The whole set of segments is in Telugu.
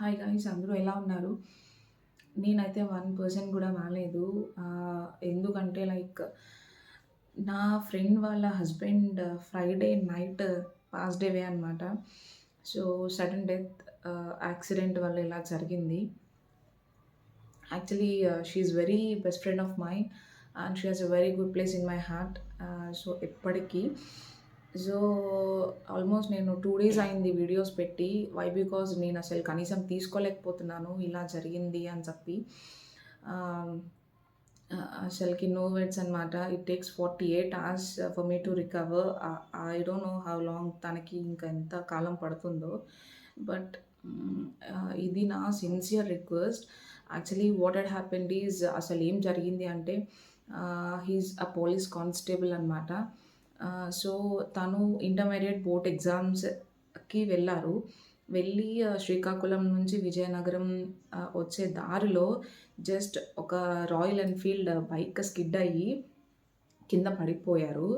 హాయ్ గాయస్ అందరూ ఎలా ఉన్నారు? నేనైతే వన్ పర్సెంట్ కూడా మాలేదు ఎందుకంటే లైక్ నా ఫ్రెండ్ వాళ్ళ husband Friday night passed away అనమాట సో సడన్ డెత్ యాక్సిడెంట్ వల్ల ఇలా జరిగింది. Actually she's very best friend of my and she has a very good place in my heart so ఎప్పటికీ సో ఆల్మోస్ట్ నేను టూ డేస్ అయింది వీడియోస్ పెట్టి. వై బికాజ్ నేను అసలు కనీసం తీసుకోలేకపోతున్నాను. ఇలా జరిగింది అని చెప్పి. Um, అసలుకి నో వెట్స్ అనమాట it takes forty eight hours for me to recover I don't know how long తనకి ఇంకా ఎంత కాలం పడుతుందో. బట్ mm, ఇది నా sincere request actually what had happened is అసలు ఏం జరిగింది అంటే హీస్ అ పోలీస్ కానిస్టేబుల్ అనమాట సో తను ఇంటర్మీడియట్ బోర్డ్ ఎగ్జామ్స్కి వెళ్ళారు. వెళ్ళి శ్రీకాకుళం నుంచి విజయనగరం వచ్చే దారిలో జస్ట్ ఒక రాయల్ ఎన్ఫీల్డ్ బైక్ స్కిడ్ అయ్యి కింద పడిపోయారు.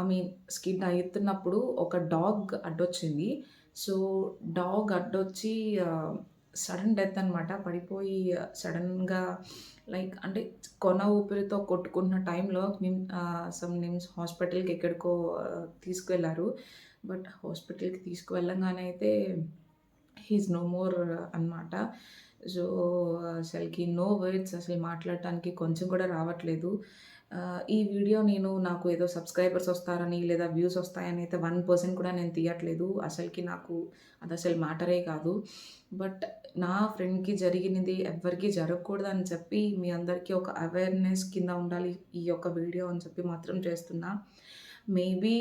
ఐ మీన్ స్కిడ్ అవుతున్నప్పుడు ఒక డాగ్ అడ్డొచ్చింది. సో డాగ్ అడ్డొచ్చి సడన్ డెత్ అనమాట పడిపోయి సడన్గా లైక్ అంటే కొన ఊపిరితో కొట్టుకున్న టైంలో నిమ్ సమ్ నిమ్స్ హాస్పిటల్కి ఎక్కడికో తీసుకువెళ్ళారు. బట్ హాస్పిటల్కి తీసుకువెళ్ళంగానే అయితే హీస్ నో మోర్ అనమాట సో అసలుకి నో వర్డ్స్ అసలు మాట్లాడటానికి కొంచెం కూడా రావట్లేదు. ఈ వీడియో నేను నాకు ఏదో సబ్స్క్రైబర్స్ వస్తారని లేదా వ్యూస్ వస్తాయని అయితే వన్ పర్సెంట్ కూడా నేను తీయట్లేదు. అసలుకి నాకు అది అసలు మ్యాటరే కాదు. బట్ నా ఫ్రెండ్కి జరిగినది ఎవరికి జరగకూడదు అని చెప్పి మీ అందరికీ ఒక అవేర్నెస్ కింద ఉండాలి ఈ యొక్క వీడియో అని చెప్పి మాత్రం చేస్తున్నా. మేబీ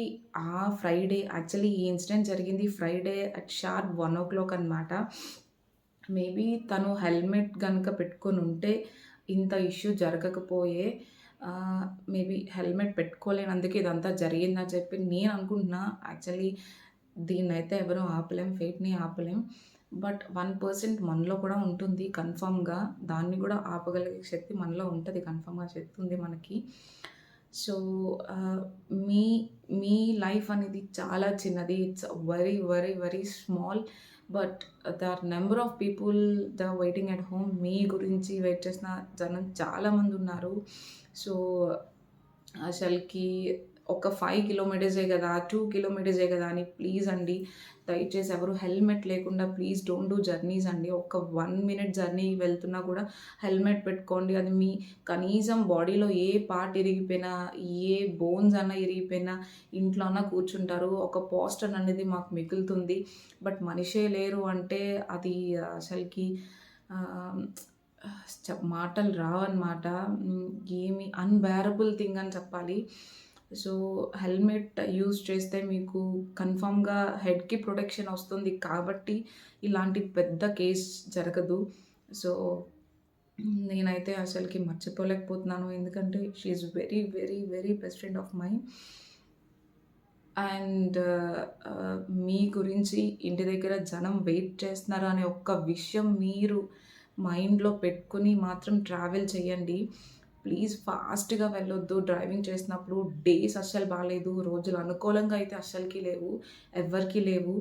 ఆ ఫ్రైడే యాక్చువల్లీ ఈ ఇన్సిడెంట్ జరిగింది Friday at sharp one o'clock అనమాట మేబీ తను హెల్మెట్ కనుక పెట్టుకొని ఉంటే ఇంత ఇష్యూ జరగకపోయే మేబీ హెల్మెట్ పెట్టుకోలేనందుకు ఇదంతా జరిగిందని చెప్పి నేను అనుకుంటున్నా. యాక్చువల్లీ దీన్ని అయితే ఎవరూ ఆపలేం ఫేట్ని ఆపలేం. బట్ వన్ పర్సెంట్ మనలో కూడా ఉంటుంది కన్ఫామ్గా. దాన్ని కూడా ఆపగలిగే శక్తి మనలో ఉంటుంది కన్ఫామ్గా శక్తి ఉంది మనకి. సో మీ మీ లైఫ్ అనేది చాలా చిన్నది. It's very very very small but the number of people the waiting at home మీ గురించి వెయిట్ చేసిన జనం చాలామంది ఉన్నారు. సో అసలుకి ఒక ఫైవ్ కిలోమీటర్సే కదా టూ కిలోమీటర్సే కదా అని ప్లీజ్ అండి దయచేసి ఎవరు హెల్మెట్ లేకుండా ప్లీజ్ డోంట్ డూ జర్నీస్ అండి. ఒక వన్ మినిట్ జర్నీ వెళ్తున్నా కూడా హెల్మెట్ పెట్టుకోండి. అది మీ కనీసం బాడీలో ఏ పార్ట్ ఇరిగిపోయినా ఏ బోన్స్ అన్న ఇరిగిపోయినా ఇంట్లో అన్న కూర్చుంటారు. ఒక పోస్టర్ అనేది మాకు మిగులుతుంది. బట్ మనిషే లేరు అంటే అది అసలుకి మాటలు రావన్నమాట. ఏమి అన్బేరబుల్ థింగ్ అని చెప్పాలి. సో హెల్మెట్ యూజ్ చేస్తే మీకు కన్ఫామ్గా హెడ్కి ప్రొటెక్షన్ వస్తుంది కాబట్టి ఇలాంటి పెద్ద కేస్ జరగదు. సో నేనైతే అసలుకి మర్చిపోలేకపోతున్నాను. ఎందుకంటే she's very very very best friend of my and మీ గురించి ఇంటి దగ్గర జనం వెయిట్ చేస్తున్నారు అనే ఒక్క విషయం మీరు మైండ్లో పెట్టుకుని మాత్రం ట్రావెల్ చేయండి. ప్లీజ్ ఫాస్ట్గా వెళ్ళొద్దు. డ్రైవింగ్ చేసినప్పుడు డేస్ అస్సలు బాగాలేదు రోజులు అనుకూలంగా అయితే అస్సలకి లేవు. ఎవరికి లేవు.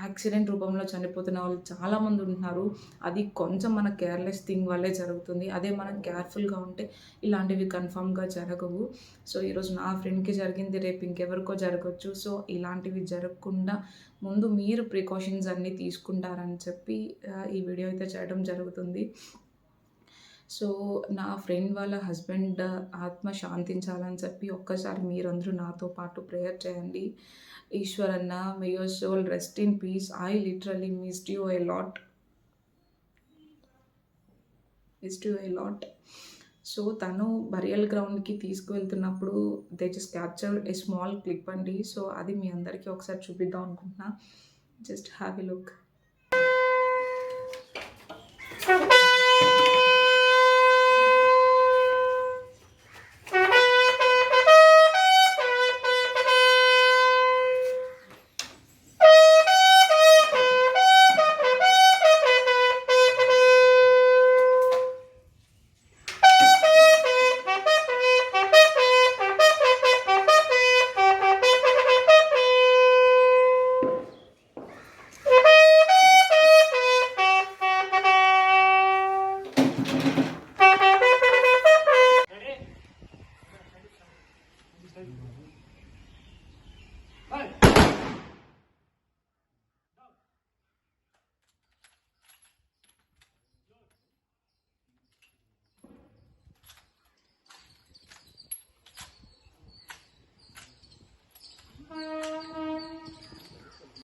యాక్సిడెంట్ రూపంలో చనిపోతున్న వాళ్ళు చాలామంది ఉంటున్నారు. అది కొంచెం మన కేర్లెస్ థింగ్ వల్లే జరుగుతుంది. అదే మనం కేర్ఫుల్గా ఉంటే ఇలాంటివి కన్ఫామ్గా జరగవు. సో ఈరోజు నా ఫ్రెండ్కి జరిగింది రేపు ఇంకెవరికో జరగచ్చు. సో ఇలాంటివి జరగకుండా ముందు మీరు ప్రికాషన్స్ అన్నీ తీసుకుంటారని చెప్పి ఈ వీడియో అయితే చేయడం జరుగుతుంది. సో నా ఫ్రెండ్ వాళ్ళ హస్బెండ్ ఆత్మ శాంతించాలని చెప్పి ఒక్కసారి మీరందరూ నాతో పాటు ప్రేయర్ చేయండి. ఈశ్వరన్న may your soul rest in peace I literally missed you a lot missed you a lot so తను బరియల్ గ్రౌండ్కి తీసుకువెళ్తున్నప్పుడు they just capture a small clip అండి. సో అది మీ అందరికీ ఒకసారి చూపిద్దాం అనుకుంటున్నా. Just have a look Thank you.